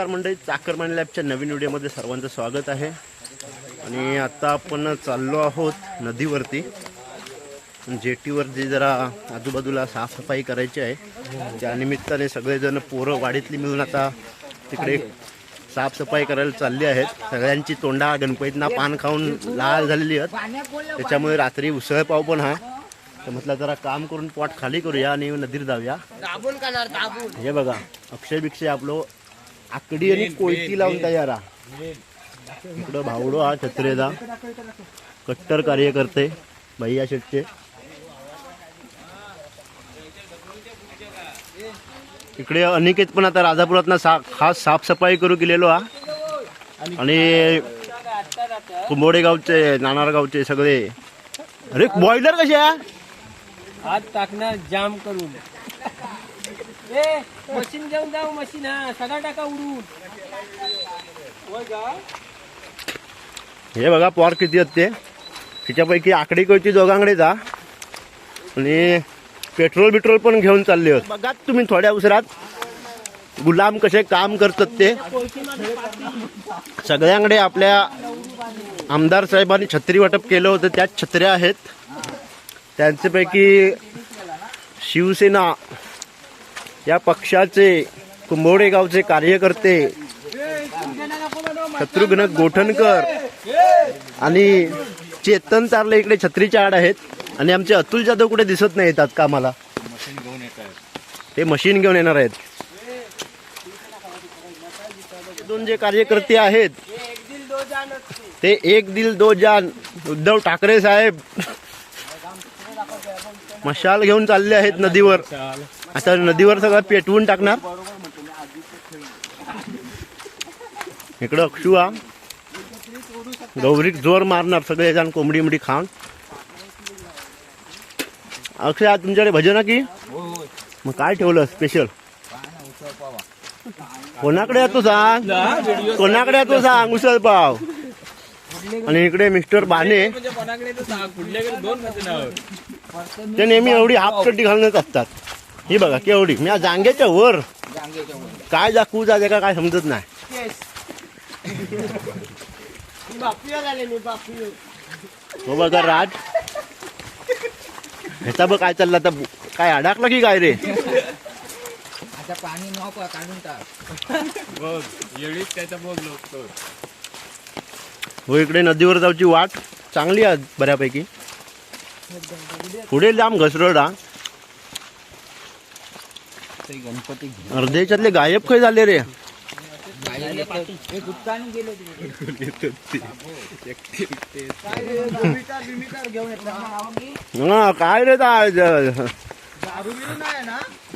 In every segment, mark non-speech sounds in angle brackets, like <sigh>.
नमस्कार मंडळी चाकरमानी लॅबच्या नवीन व्हिडिओमध्ये सर्वांचं स्वागत आहे. आणि आता आपण चाललो आहोत नदीवरती. जेटीवरती जरा आजूबाजूला साफसफाई करायची आहे त्या निमित्ताने सगळेजण पोरं वाडीतली मिळून आता तिकडे साफसफाई करायला चालली आहेत. सगळ्यांची तोंडा गणपतींना पान खाऊन लाल झालेली आहेत. त्याच्यामुळे रात्री उसळ पाव पण आहे तर म्हटलं जरा काम करून पोट खाली करूया आणि नदीर जाऊया. हे बघा अक्षय बिक्षय आपलं आकडी आणि कोयती लावून तयार हा. इकडं भावडो हा छत्रेचा. कट्टर कार्य करते भैया शेटचे इकडे अनिकेत पण आता राजापुरात सा खास साफसफाई करू गेलेलो हा आणि कुंभोडे गावचे नाणार गावचे सगळे. अरे बॉयलर कसे हात टाकणार जाम करून. ए मशीन घेऊन जाऊ मशीन. हा सगळा टाका उडून. हे बघा पॉर किती आहेत ते. तिच्यापैकी आकडी कोयची दोघांकडे जा. आणि पेट्रोल बिट्रोल पण घेऊन चालले होत बघा तुम्ही थोड्या उशिरात गुलाम कसे काम करतात ते. सगळ्यांकडे आपल्या आमदार साहेबांनी छत्री वाटप केलं होतं त्याच छत्र्या आहेत. त्यांच्यापैकी शिवसेना या पक्षाचे कुंभोडे गावचे कार्यकर्ते शत्रुघ्न गोठणकर आणि चेतन तारले इकडे छत्रीच्या आड आहेत. आणि आमचे अतुल जाधव कुठे दिसत नाही येतात कामाला. ते मशीन घेऊन येणार आहेत. दोन जे कार्यकर्ते आहेत ते एक दिल दो जान. उद्धव ठाकरे साहेब मशाल घेऊन चालले आहेत नदीवर. आता नदीवर सगळं पेटवून टाकणार. इकडं अक्षू गौरीक जोर मारणार सगळे जण कोंबडी मिडी खाऊन. अक्षय आज तुमच्याकडे भजन की? मग काय ठेवलं स्पेशल कोणाकडे येतो तू सांग? कोणाकडे येतो तू सांग उसळ पाव. आणि इकडे मिस्टर बाने. ते नेहमी एवढी हाफ चड्डी घालूनच असतात. ही बघा केवढी? मी जांगेच्या वर. काय दाखवू जाते का काय समजत नाही. बापू झाले मी बापू हो बघा राज. ह्याचा बघ काय चाललं आता. काय अडकलं की काय रे? आता पाणी नको काढून टाक. बघ एवढीच त्याचा बघ लोक हो इकडे नदीवर जाऊची वाट चांगली आहे बऱ्यापैकी. पुढे लांब घसरड हा गणपती अर्ध्याच्यातले गायब काय झाले रे? हा काय रे ता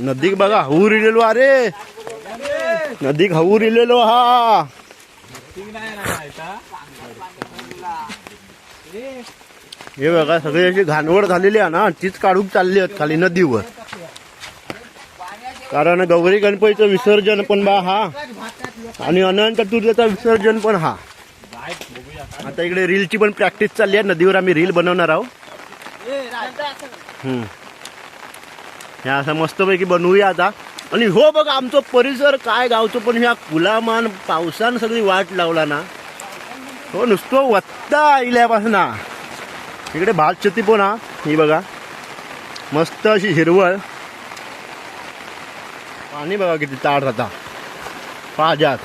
नदीक बघा हऊर रिलेलो अरे नदीक हऊ रिलेलो हा. हे बघा सगळी अशी घाणवड झालेली आहे ना तीच काढून चालली आहेत खाली नदीवर. कारण गौरी गणपतीचं विसर्जन पण बा हा. आणि अनंत चतुर्थीचं विसर्जन पण हा. आता इकडे रीलची पण प्रॅक्टिस चालली आहे. नदीवर आम्ही रील बनवणार आहोत. ह्या हे असं मस्तपैकी बनवूया आता. आणि हो बघा आमचं परिसर काय गावचं पण ह्या कुलामान पावसानं सगळी वाट लावला ना. हो नुसतं वत्ता इल्यापासून इकडे भात शेती पण हा. ही बघा. मस्त अशी हिरवळ. पाणी बघा किती ताट आता पाजात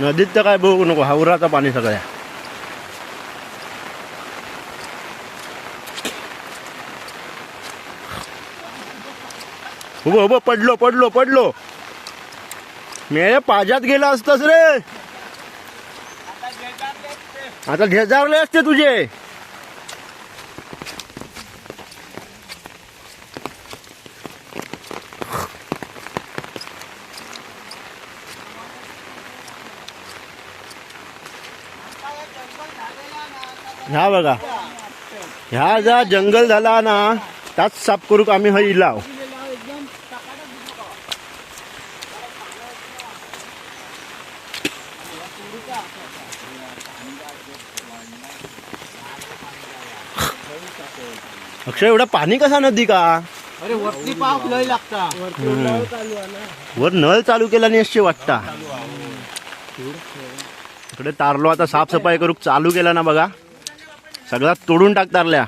नदीत तर काय बघू नको हावराचं पाणी सगळ्या. उभं उभं पडलो पडलो पडलो. मी पाजात गेला असतस रे. आता घेजारले असते तुझे. ह्या बघा. ह्या जा जंगल झाला ना त्याच साफ करू आम्ही हा इलाव अक्षय एवढा पाणी कसा नदी का? अरे वरती पाव लय लागता. वर नळ चालू केला नाही असे वाटता. इकडे तारलो आता साफसफाई करू चालू केला ना बघा. सगळा तोडून टाक तारल्या.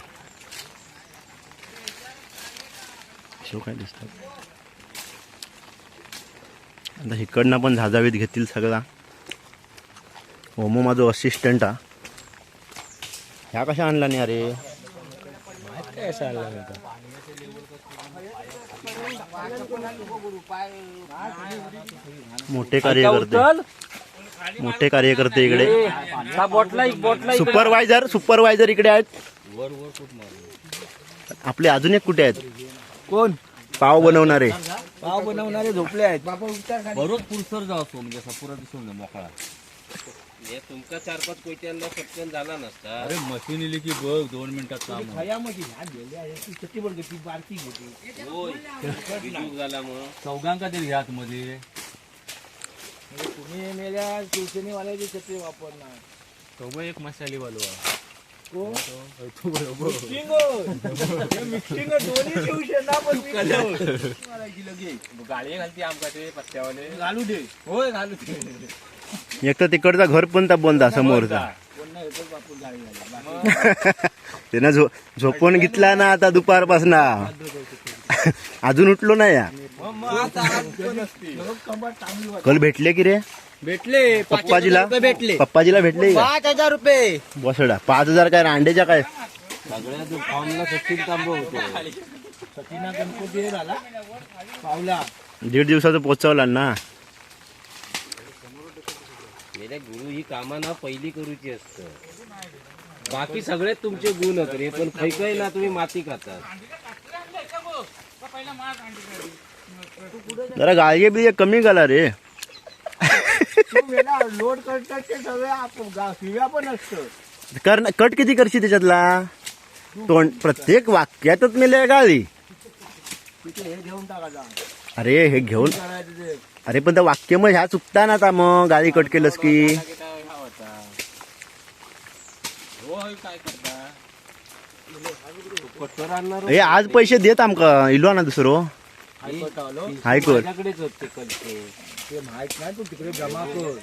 शो काय दिसतात? आता इकडनं पण झाजावीत घेतील सगळा. होमो माझो असिस्टंट हा. ह्या कशा आणला नाही अरे? मोठे कार्यकर्ते मोठे कार्यकर्ते इकडे. बोटला बोटला सुपरवायझर सुपरवायझर इकडे. आहेत. आपले अजून एक कुठे आहेत? कोण? पाव बनवणारे. पाव बनवणारे झोपले आहेत. बरोच पुरसर जाऊ असतो म्हणजे असा पुरा दिसून मोकळा. तुमका चार पाच कोयत्यांना पटकन झाला नसता. अरे मशीन इली की बघ दोन मिनिटात काम बारकी झाला मग. चौघांका तरी ह्यात मध्ये तुम्ही मेल्या शिवसेनेवाल्याची छत्री वापरणार. तो एक मसाली वालू कोण मिक्सिंग मिक्सिंग दोन्ही शिवसेना पण गाडी घालते आमका ते पत्त्यावाले. घालू दे. होय घालू दे. एक तर तिकडचा घर पण त्या बंद समोरचा. <laughs> त्यानं झो झोपून घेतला ना आता दुपारपासून. <laughs> अजून उठलो नाही या. कल भेटले की रे? भेटले पप्पाजीला? भेटले. पप्पाजीला भेटले? पाच हजार रुपये. बसडा पाच हजार काय रांडेच्या काय? सगळ्या फॉर्मला सचिन तांबो होतो. सचिना गणपती झाला. पावला. दीड दिवसाचं पोचवला ना. मेरे गुरु ही कामा ना पहिली करूची असत. बाकी सगळे तुमचे गुण होत रे पण खैकय ना तुम्ही माती खातात. जरा गाळगे बिळगे कमी करा रे. लोड करतात ते सगळे आपण गा- शिव्या पण असतं. कर कट किती करशी त्याच्यातला? तोंड प्रत्येक वाक्यातच गाळी. हे घेऊन टाकायचा अरे हे घेऊन अरे पण त्या वाक्य मग ह्या चुकता ना आता मग गाळी कट केलंस की. हे आज पैसे देत आमका इलो ना दुसरो. ऐकत आलो. हायकोर माझ्याकडेच होत ते कलचे ते माहीत नाही तू तिकडे जमा कर.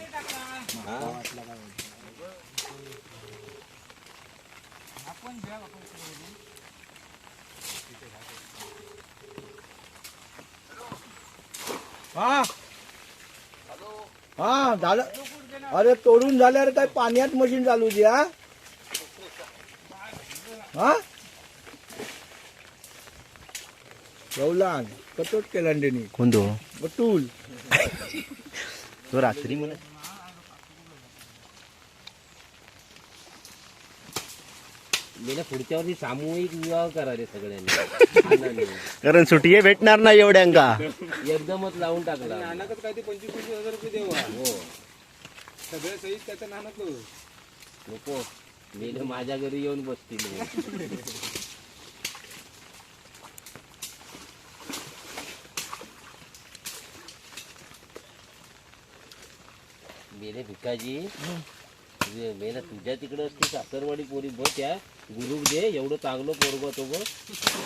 हा? हा. झालं. अरे तोडून झाल्यावर काय पाण्यात मशीन चालू दे हा? हा रवलान कटोट केला कोण तो बटूल। तो रात्री मला मी ना पुढच्या वर्षी सामूहिक विवाह करा रे सगळ्यांनी. कारण सुटिये भेटणार नाही एवढ्यांका एकदमच लावून टाकला. हो. नको. मी ना माझ्या घरी येऊन बसतील. मेरे भिकाजी. मेला तुझ्या तिकडे असते सासरवाडी पोरी बघ त्या. गुरु दे एवढं चांगलं पोरग तो बघ.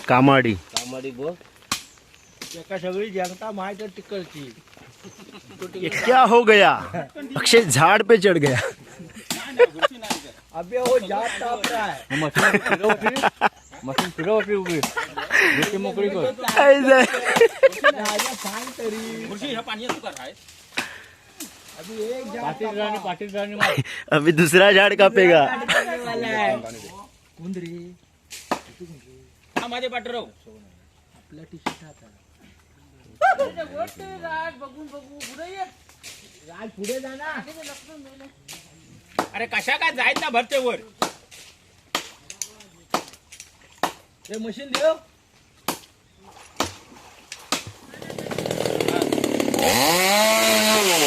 कामाडी. कामाडी बघ. एका सगळी जनता माहीत तिकडची. ये क्या हो गया. अक्षय झाड पे चढ़ गया. अबे हो जात ताप रहा है मशीन फिरव फिरव उभी. डोकी मोकळी कर. ऐसे. राजा सांग तरी. अभी एक जात पाटील राणी पाटील राणी मार. <laughs> अभी दूसरा झाड़ कापेगा. वाला है कुंदरी आपला टी शर्ट आता राज पुढे जा ना. अरे कशा काय जायचं ना भरते वर? हे मशीन देव. <laughs>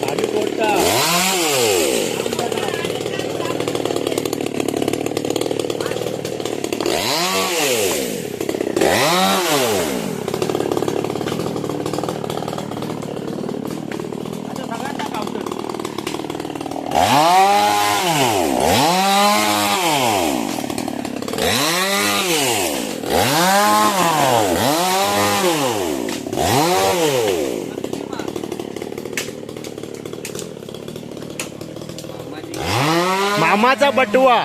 खाली पोटता हा कामाचा बटवा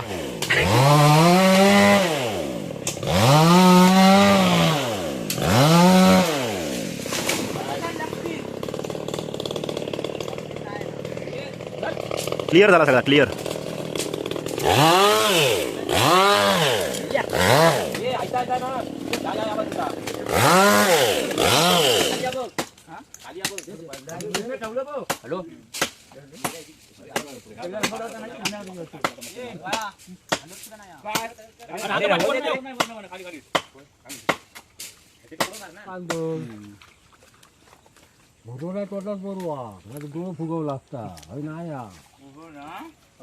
क्लिअर झाला सगळा क्लिअर हॅलो. भरवला तोटाच बरोवा माझं डोळं फुगवलं असता अरे नाही या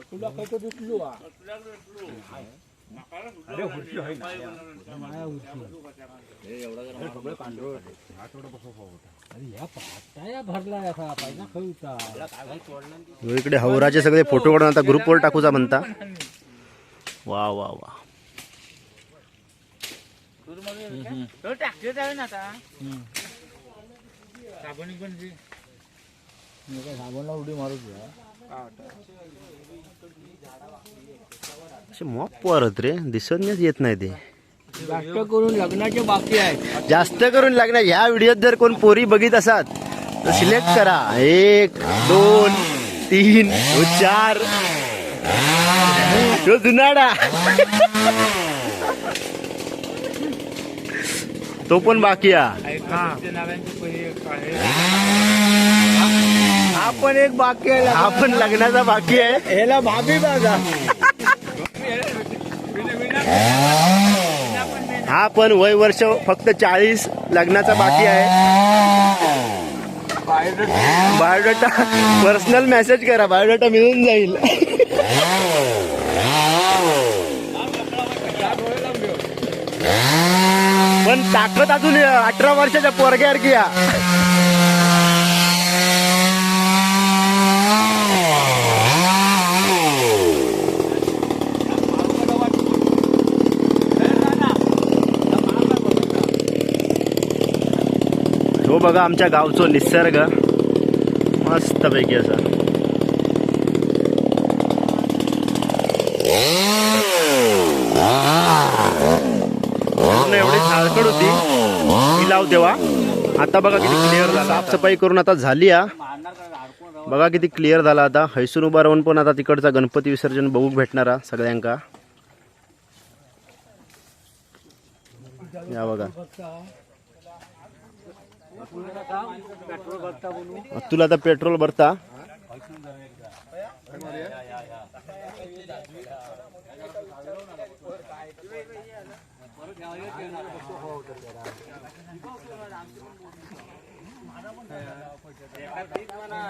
तुला कसं दिसलो अरे हुरशी आहे ना. माया हुरशी अरे या पाताया भरला असा पाहिजे खळीचा. इकडे हवराचे सगळे फोटो काढून आता ग्रुपवर टाकूचा म्हणता. वा वा वा. साबणला उडी मारू तुला असे मॉप परत रे. दिसत येत नाही ते. जास्त करून लग्नाचे बाकी आहेत. जास्त करून लागणार ह्या व्हिडिओत जर कोण पोरी बघित असाल तर सिलेक्ट करा. एक दोन तीन चार. तो जुनाडा. तो पण बाकी आहे. हा पण एक बाकी आहे. हा पण लग्नाचा बाकी आहे. ह्याला भाभी बघा हा पण वय वर्ष फक्त चाळीस लग्नाचा बाकी आहे. बायोडाटा पर्सनल मेसेज करा बायोडाटा मिळून जाईल. पण ताकद अजून अठरा वर्षाच्या पोरग्यासारखी या. हो बघा आमच्या गावचो निसर्ग मस्तपैकी असा. एवढी झाळकड होती. मी लाव तेव्हा. आता बघा किती क्लिअर झाला. साफसफाई करून आता झाली आ बघा किती क्लिअर झाला आता. हैसून उभा राहून पण आता तिकडचा गणपती विसर्जन बघूक भेटणार हा सगळ्यांका. या बघा. तुला आता पेट्रोल भरता?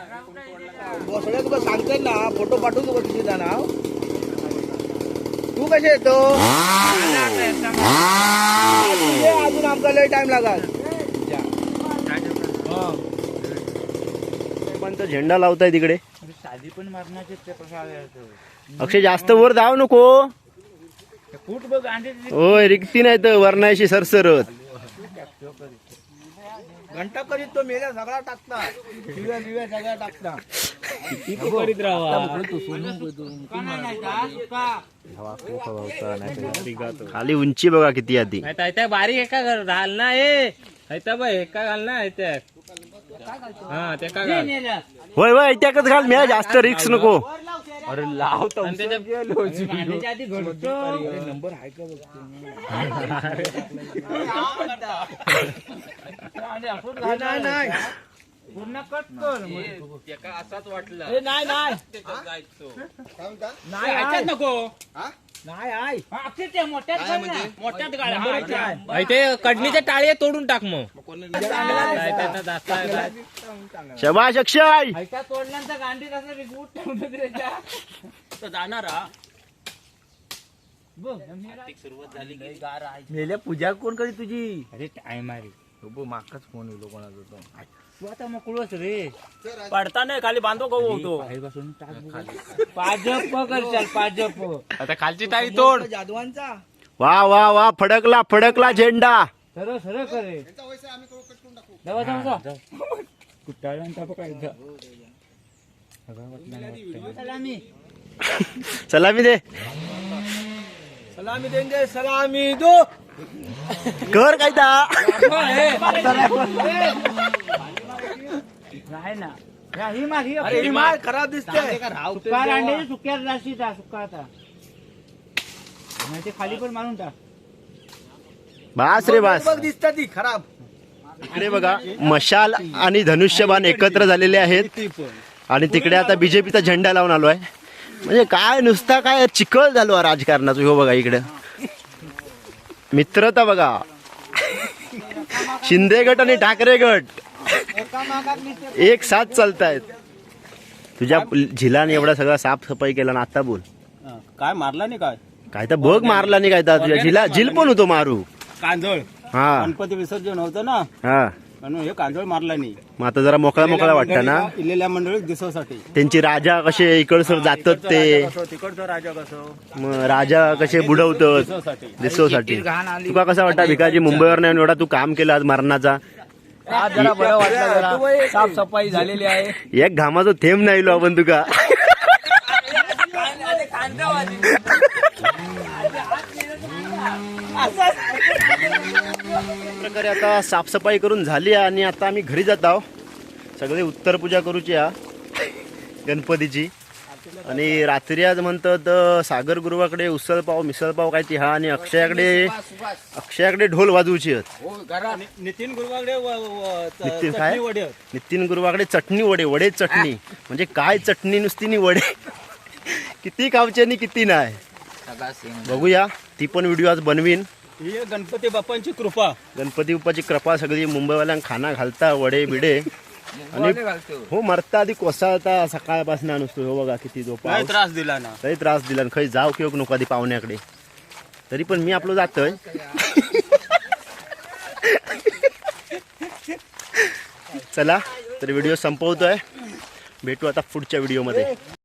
बसल्या तुका सांगतात ना फोटो पाठवून तुका किती जाणार तू कसे येतो? ये, अजून आमका लय टाइम लागत पण तो झेंडा लावताय तिकडे? साधी पण मारण्याचे अक्षय जास्त वर धाव नको. फूट बघ होय रिक्ती नाही तर वरणाशी सरसरत. घंटा करीत तो मेल्या सगळा टाकता. दिव्या दिव्या सगळा टाकता. करीत राहा? खाली उंची बघा किती आधी बारीक एका घाल ना ए. हैता बाय एका घाल ना हैत्या हा ते का घाल? होय होय त्याकच घाल. मी जास्त रिक्स नको. अरे लावतो आणि त्याच्या नाही नाही पूर्ण कट कर. एका असाच वाटला. ए, नाही नाही. नाही आहे. नको. नाही मोठ्यात ते कडणीचे टाळे तोडून टाक मग. काय त्याचा जास्त आहे काय? शबाश अक्षय. हैता तोडल्यानंतर गांडी तसं रिगूट ठेवून त्याच्या. तर जाणार हा. बघ सुरुवात झाली की. गार आहे. मेल्या पूजा कोण करी तुझी? अरे टाइम आहे. हो, माकाच फोन येलो कोणाचा तो. तू आता मोकळूच रे पडता नाही खाली बांधव गहू होतो पासून पाजप करशाल पाजप आता खालची ताई तोड जाधवांचा वा वा वा फडकला फडकला झेंडा. सरळ सरळ करे सलामी दे. सलामी देंगे सलामी दो कर काय ता अरे ही मार खराब दिसते. राशी टा सुका आता. ते खाली पण मारून टाक. बास रे बास. बघ दिसत ती खराब. इकडे बघा मशाल आणि धनुष्यबाण एकत्र झालेले आहेत. आणि तिकडे आता बीजेपीचा झेंडा लावून आलो आहे. म्हणजे काय नुसता काय चिकळ झालो राजकारणाचं. हो बघा इकडे. मित्रता बघा. शिंदे गट आणि ठाकरे गट. एक साथ चालतायत. तुझ्या झिलाने एवढा सगळा साफसफाई केला ना आता बोल. काय मारला नाही काय? काय तर बघ मारला नाही काय तर. तुझ्या झिला झिल पण होतो मारू. कांजळ. हा. गणपती विसर्जन होतं ना. हा. म्हणून हे कांजळ मारला नाही. मग आता जरा मोकळा मोकळा वाटतं ना? इलेल्या मंडळीत दिसवसाठी. त्यांची राजा कसे इकडसर जातात ते. तिकडचं राजा कसं? मग राजा कसे बुडवतात. दिसवसाठी. दिसोसाठी तुका कसा वाटता भिकाजी मुंबईवर नाही एवढा तू काम केलं आज मरणाचा? आज जरा बरं वाटलं जरा. साफसफाई झालेली आहे. एक घामाचा थेंब नाही लो आपण तुका. प्रकारे आता साफसफाई करून झाली आहे आणि आता आम्ही घरी जात आहोत. सगळे उत्तर पूजा करूची हा गणपतीची. आणि रात्री आज म्हणतात सागर गुरुवाकडे उसळ पाव मिसळ पाव काय ती हा आणि अक्षयाकडे अक्षयाकडे ढोल वाजवूची आहेत. नितीन गुरुवागडे नितीन काय? नितीन गुरुवाकडे चटणी वडे वडे चटणी. म्हणजे काय चटणी नुसती नी वडे? किती खावचे आणि किती नाही. बघूया ती पण व्हिडिओ आज बनवीन. ही गणपती बाप्पांची कृपा. गणपती बाप्पाची कृपा सगळी मुंबईवाल्यांना खाना घालता वडे बिडे. आणि हो. मरता आधी कोसळता सकाळपासून नुसतो हो बघा किती जो पाऊस. त्रास दिला ना. तरी त्रास दिला आणि खंय जाऊ किंवा नको आधी पाहुण्याकडे. तरी पण मी आपलं जातोय. चला तर व्हिडिओ संपवतोय. भेटू आता पुढच्या व्हिडिओमध्ये.